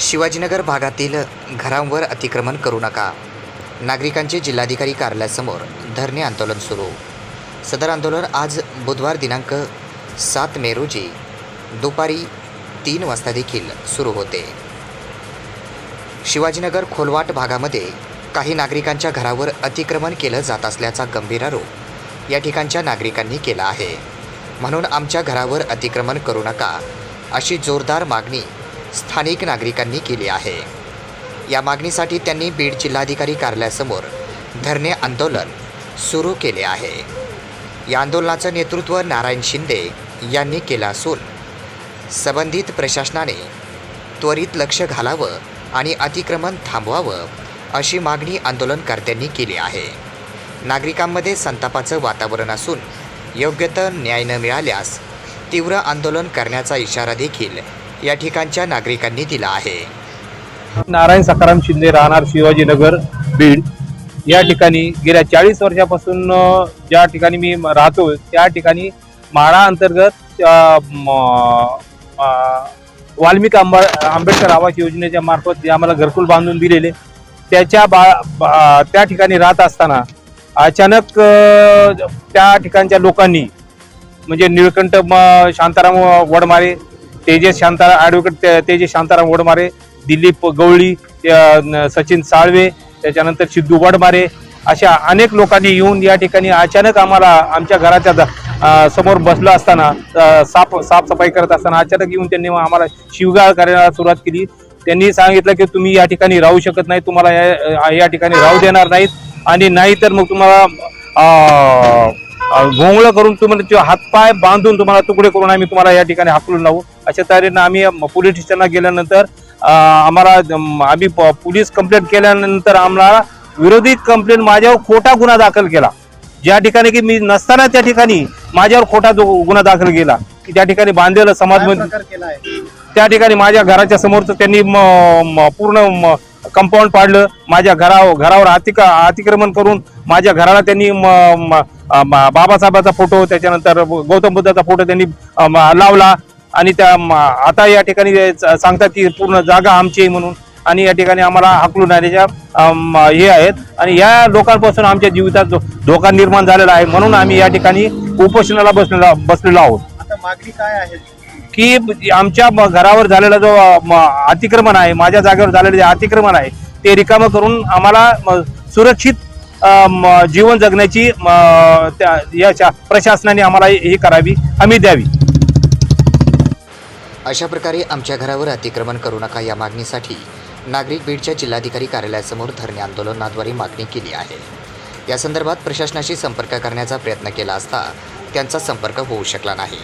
शिवाजीनगर भागातील घरांवर अतिक्रमण करू नका. नागरिकांचे जिल्हाधिकारी कार्यालयासमोर धरणे आंदोलन सुरू. सदर आंदोलन आज बुधवार दिनांक सात मे रोजी दुपारी तीन वाजता देखील सुरू होते. शिवाजीनगर खोलवाट भागामध्ये काही नागरिकांच्या घरावर अतिक्रमण केलं जात असल्याचा गंभीर आरोप या ठिकाणच्या नागरिकांनी केला आहे. म्हणून आमच्या घरावर अतिक्रमण करू नका अशी जोरदार मागणी स्थानिक नागरिकांनी केली आहे. या मागणीसाठी त्यांनी बीड जिल्हाधिकारी कार्यालयासमोर धरणे आंदोलन सुरू केले आहे. या आंदोलनाचं नेतृत्व नारायण शिंदे यांनी केलं असून संबंधित प्रशासनाने त्वरित लक्ष घालावं आणि अतिक्रमण थांबवावं अशी मागणी आंदोलनकर्त्यांनी केली आहे. नागरिकांमध्ये संतापाचं वातावरण असून योग्य तर न्याय न मिळाल्यास तीव्र आंदोलन करण्याचा इशारा देखील या ठिकाणच्या नागरिकांनी दिला आहे. नारायण सकाराम शिंदे राहणार शिवाजीनगर बीड. या ठिकाणी गेल्या चाळीस वर्षापासून ज्या ठिकाणी मी म- राहतो त्या ठिकाणी माळा अंतर्गत म- वाल्मिक आंबा आंबेडकर आवास योजनेच्या मार्फत जे आम्हाला घरकुल बांधून दिलेले त्याच्या बा बा- त्या ठिकाणी राहत असताना अचानक त्या ठिकाणच्या लोकांनी म्हणजे निळकंठ म- शांताराम वडमारे तेजस शांताराम ॲडव्होकेट ते- तेजस शांताराम वडमारे दिलीप गवळी सचिन साळवे त्याच्यानंतर सिद्धू वडमारे अशा अनेक लोकांनी येऊन या ठिकाणी अचानक आम्हाला आमच्या घराच्या समोर बसलो असताना साफ साफसफाई करत असताना अचानक येऊन त्यांनी आम्हाला शिवगाळ करायला सुरुवात केली. त्यांनी सांगितलं की तुम्ही या ठिकाणी राहू शकत नाही तुम्हाला या या ठिकाणी राहू देणार नाहीत आणि नाही तर मग तुम्हाला घोंगळं करून तुम्हाला हातपाय बांधून तुम्हाला तुकडे करून आम्ही तुम्हाला या ठिकाणी हाकलून लावू. अशा तऱ्हेनं आम्ही पोलीस स्टेशनला गेल्यानंतर आम्हाला आम्ही पोलीस कंप्लेंट केल्यानंतर आम्हाला विरोधी कंप्लेंट माझ्यावर खोटा गुन्हा दाखल केला. ज्या ठिकाणी की मी नसताना त्या ठिकाणी माझ्यावर खोटा गुन्हा दाखल केला. की त्या ठिकाणी बांधलेलं समाज त्या ठिकाणी माझ्या घराच्या समोरच त्यांनी पूर्ण कंपाऊंड पाडलं. माझ्या घरावर घरावर अतिक अतिक्रमण करून माझ्या घराला त्यांनी बाबासाहेबाचा फोटो त्याच्यानंतर गौतम बुद्धाचा फोटो त्यांनी लावला. आणि त्या आता या ठिकाणी सांगतात की पूर्ण जागा आमची आहे म्हणून. आणि या ठिकाणी आम्हाला अम, हे आहेत. आणि या लोकांपासून आमच्या जीवितात धोका निर्माण झालेला आहे म्हणून आम्ही या ठिकाणी उपोषणाला बसलेला बसलेलो आहोत. आता मागणी काय आहे? की आमच्या घरावर झालेला जो अतिक्रमण आहे माझ्या जागेवर झालेलं जे अतिक्रमण आहे ते रिकामं करून आम्हाला सुरक्षित जीवन जगण्याची याच्या प्रशासनाने आम्हाला ही करावी हमी द्यावी. अशा प्रकारे आमच्या घरावर अतिक्रमण करू नका या मागणीसाठी नागरिक बीडच्या जिल्हाधिकारी कार्यालयासमोर धरणे आंदोलनाद्वारे मागणी केली आहे. या संदर्भात प्रशासनाशी संपर्क करण्याचा प्रयत्न केला असता त्यांचा संपर्क होऊ शकला नाही.